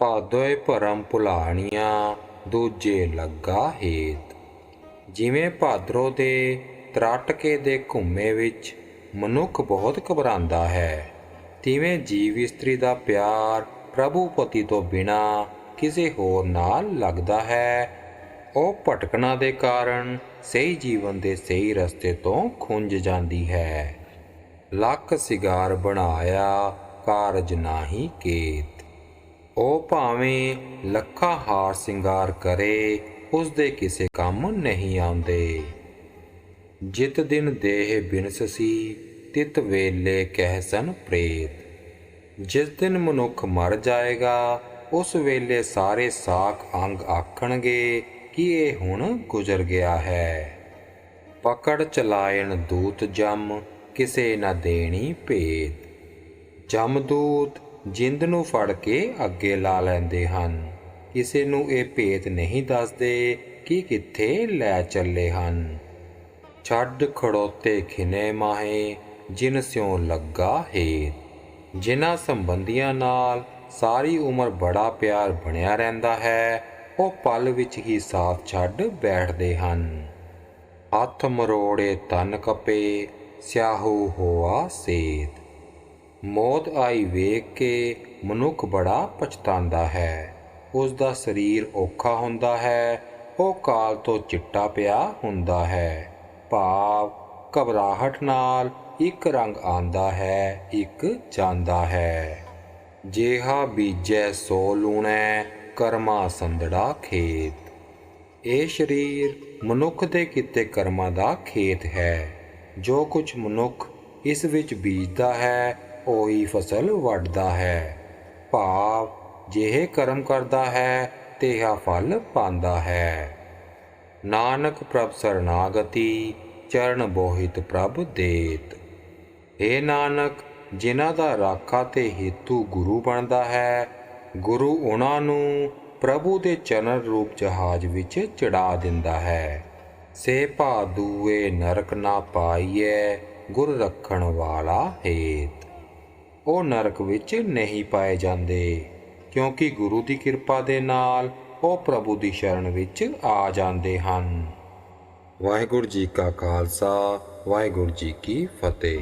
ਭਾਦੋਏ ਭਰਮ ਭੁਲਾਣੀਆਂ, ਦੂਜੇ ਲੱਗਾ ਹੇਤ। ਜਿਵੇਂ ਭਾਦਰੋਂ ਦੇ ਤਰਾਟਕੇ ਦੇ ਘੁੰਮੇ ਵਿੱਚ ਮਨੁੱਖ ਬਹੁਤ ਘਬਰਾਉਂਦਾ ਹੈ, ਤਿਵੇਂ ਜੀਵ ਇਸਤਰੀ ਦਾ ਪਿਆਰ ਪ੍ਰਭੂ ਪਤੀ ਤੋਂ ਬਿਨਾ ਕਿਸੇ ਹੋਰ ਨਾਲ ਲੱਗਦਾ ਹੈ। ਉਹ ਭਟਕਣਾ ਦੇ ਕਾਰਨ ਸਹੀ ਜੀਵਨ ਦੇ ਸਹੀ ਰਸਤੇ ਤੋਂ ਖੁੰਝ ਜਾਂਦੀ ਹੈ। ਲੱਕ ਸਿਗਾਰ ਬਣਾਇਆ ਕਾਰਜ ਨਾਹੀ ਕੇਤ। ਉਹ ਭਾਵੇਂ ਲੱਖਾਂ ਹਾਰ ਸਿੰਗਾਰ ਕਰੇ ਉਸ ਦੇ ਕਿਸੇ ਕੰਮ ਨਹੀਂ ਆਉਂਦੇ। ਜਿਤ ਦਿਨ ਦੇਹ ਬਿਨਸਸੀ ਤਿਤ ਵੇਲੇ ਕਹਿਸਨ ਪ੍ਰੇਤ। ਜਿਸ ਦਿਨ ਮਨੁੱਖ ਮਰ ਜਾਏਗਾ, ਉਸ ਵੇਲੇ ਸਾਰੇ ਸਾਖ ਅੰਗ ਆਖਣਗੇ ਕਿ ਇਹ ਹੁਣ ਗੁਜ਼ਰ ਗਿਆ ਹੈ। ਪਕੜ ਚਲਾਇਣ ਦੂਤ ਜਮ, ਕਿਸੇ ਨਾ ਦੇਣੀ ਭੇਦ ਜਮਦੂਤ ਜਿੰਦ ਨੂੰ ਫੜ ਕੇ ਅੱਗੇ ਲਾ ਲੈਂਦੇ ਹਨ। ਕਿਸੇ ਨੂੰ ਇਹ ਭੇਤ ਨਹੀਂ ਦੱਸਦੇ ਕਿ ਕਿੱਥੇ ਲੈ ਚੱਲੇ ਹਨ। ਛੱਡ ਖੜੋਤੇ ਖਿਨੇ ਮਾਹੇ, ਜਿਨ ਸਿਉ ਲੱਗਾ ਹੇਤ। ਜਿਨ੍ਹਾਂ ਸੰਬੰਧੀਆਂ ਨਾਲ ਸਾਰੀ ਉਮਰ ਬੜਾ ਪਿਆਰ ਬਣਿਆ ਰਹਿੰਦਾ ਹੈ, ਉਹ ਪਲ ਵਿੱਚ ਹੀ ਸਾਥ ਛੱਡ ਬੈਠਦੇ ਹਨ। ਹੱਥ ਮਰੋੜੇ ਤਨ ਕਪੇ, ਸਿਆਹੂ ਹੋਆ ਸੇਤ। ਮੌਤ ਆਈ ਵੇਖ ਕੇ ਮਨੁੱਖ ਬੜਾ ਪਛਤਾਉਂਦਾ ਹੈ। ਉਸ ਦਾ ਸਰੀਰ ਔਖਾ ਹੁੰਦਾ ਹੈ, ਉਹ ਕਾਲ ਤੋਂ ਚਿੱਟਾ ਪਿਆ ਹੁੰਦਾ ਹੈ। ਭਾਵ ਘਬਰਾਹਟ ਨਾਲ ਇੱਕ ਰੰਗ ਆਂਦਾ ਹੈ, ਇੱਕ ਜਾਂਦਾ ਹੈ। ਜੇਹਾ ਬੀਜੈ ਸੋ ਲੂਣੈ, ਕਰਮਾ ਸੰਦੜਾ ਖੇਤ। ਇਹ ਸਰੀਰ ਮਨੁੱਖ ਦੇ ਕੀਤੇ ਕਰਮਾਂ ਦਾ ਖੇਤ ਹੈ। ਜੋ ਕੁਝ ਮਨੁੱਖ ਇਸ ਵਿੱਚ ਬੀਜਦਾ ਹੈ ਉਹੀ ਫਸਲ ਵੱਢਦਾ ਹੈ। ਭਾਵ ਜਿਹੇ ਕਰਮ ਕਰਦਾ ਹੈ, ਤੇਹਾ ਫਲ ਪਾਉਂਦਾ ਹੈ। ਨਾਨਕ ਪ੍ਰਭ ਸਰਨਾਗਤੀ, ਚਰਨ ਬੋਹਿਤ ਪ੍ਰਭ ਦੇਤ। ਏ ਨਾਨਕ, ਜਿਨ੍ਹਾਂ ਦਾ ਰਾਖਾ ਤੇ ਹੇਤੂ ਗੁਰੂ ਬਣਦਾ ਹੈ, ਗੁਰੂ ਉਹਨਾਂ ਨੂੰ ਪ੍ਰਭੂ ਦੇ ਚਰਨ ਰੂਪ ਜਹਾਜ਼ ਵਿੱਚ ਚੜਾ ਦਿੰਦਾ ਹੈ। ਸੇ ਭਾ ਦੂਏ ਨਰਕ ਨਾ ਪਾਈਐ, ਗੁਰ ਰੱਖਣ ਵਾਲਾ ਹੇਤ। ਉਹ ਨਰਕ ਵਿੱਚ ਨਹੀਂ ਪਾਏ ਜਾਂਦੇ, ਕਿਉਂਕਿ ਗੁਰੂ ਦੀ ਕਿਰਪਾ ਦੇ ਨਾਲ ਉਹ ਪ੍ਰਭੂ ਦੀ ਸ਼ਰਨ ਵਿੱਚ ਆ ਜਾਂਦੇ ਹਨ। ਵਾਹਿਗੁਰੂ ਜੀ ਕਾ ਖਾਲਸਾ, ਵਾਹਿਗੁਰੂ ਜੀ ਕੀ ਫਤਿਹ।